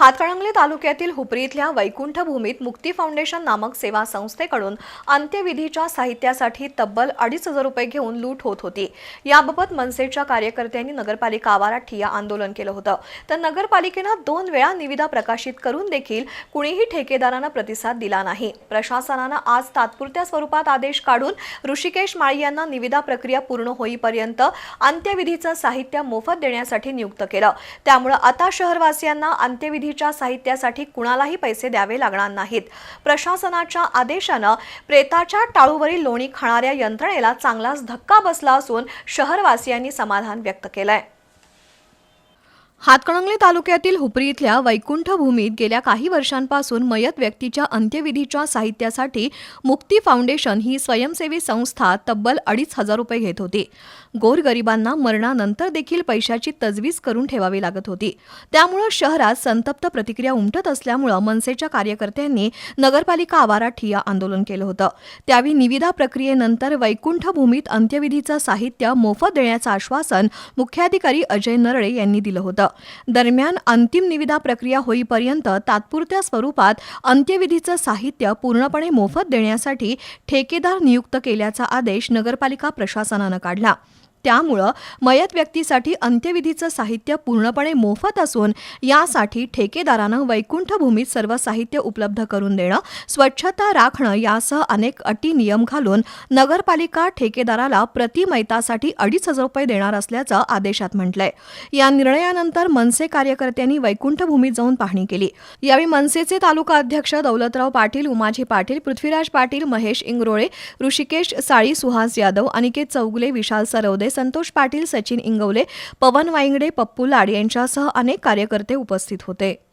हातकणंगले तालुक्यातील हुपरी इथल्या वैकुंठ भूमीत मुक्ती फाउंडेशन नामक सेवा संस्थेकडून अंत्यविधीच्या साहित्यासाठी तब्बल अडीच हजार रुपये घेऊन लूट होत होती. याबाबत मनसेच्या कार्यकर्त्यांनी नगरपालिका आवारात ठिया आंदोलन केलं होतं. तर नगरपालिकेनं दोन वेळा निविदा प्रकाशित करून देखील कुणीही ठेकेदारानं प्रतिसाद दिला नाही. प्रशासनानं आज तात्पुरत्या स्वरूपात आदेश काढून ऋषिकेश माळी यांना निविदा प्रक्रिया पूर्ण होईपर्यंत अंत्यविधीचं साहित्य मोफत देण्यासाठी नियुक्त केलं. त्यामुळे आता शहरवासियांना अंत्यविधी अंत्यविधीच्या साहित्यासाठी कुणालाही पैसे द्यावे लागणार नाहीत. प्रशासनाच्या आदेशानं प्रेताच्या टाळूवरील लोणी खाणाऱ्या यंत्रणेला चांगलाच धक्का बसला असून शहरवासियांनी समाधान व्यक्त केलंय. हातकणंगले तालुक्यातील हुपरी इथल्या वैकुंठ भूमीत गेल्या काही वर्षांपासून मयत व्यक्तीच्या अंत्यविधीच्या साहित्यासाठी मुक्ती फाउंडेशन ही स्वयंसेवी संस्था तब्बल अडीच हजार रुपये घेत होती. गोरगरिबांना मरणानंतर देखील पैशाची तजवीज करून ठेवावी लागत होती. त्यामुळं शहरात संतप्त प्रतिक्रिया उमटत असल्यामुळं मनसेच्या कार्यकर्त्यांनी नगरपालिका आवारात ठिया आंदोलन केलं होतं. त्यावेळी निविदा प्रक्रियेनंतर वैकुंठ भूमीत अंत्यविधीचं साहित्य मोफत देण्याचं आश्वासन मुख्याधिकारी अजय नरळे यांनी दिलं होतं. दरम्यान अंतिम निविदा प्रक्रिया होईपर्यंत तात्पुरत्या स्वरूपात अंत्यविधीचं साहित्य पूर्णपणे मोफत देण्यासाठी ठेकेदार नियुक्त केल्याचा आदेश नगरपालिका प्रशासनानं काढला. त्यामुळं मयत व्यक्तीसाठी अंत्यविधीचं साहित्य पूर्णपणे मोफत असून यासाठी ठेकेदारानं वैकुंठ भूमीत सर्व साहित्य उपलब्ध करून देणं स्वच्छता राखणं यासह अनेक अटी नियम घालून नगरपालिका ठेकेदाराला प्रति मैतासाठी अडीच हजार रुपये देणार असल्याचं आदेशात म्हटलंय. या निर्णयानंतर मनसे कार्यकर्त्यांनी वैकुंठ भूमीत जाऊन पाहणी केली. यावेळी मनसेचे तालुका अध्यक्ष दौलतराव पाटील उमाजी पाटील पृथ्वीराज पाटील महेश इंगरोळे ऋषिकेश साळी सुहास यादव अनिकेत चौगुले विशाल सरवदे संतोष पाटील सचिन इंगवले पवन वाईंगडे पप्पू लाड यांच्यासह अनेक कार्यकर्ते उपस्थित होते.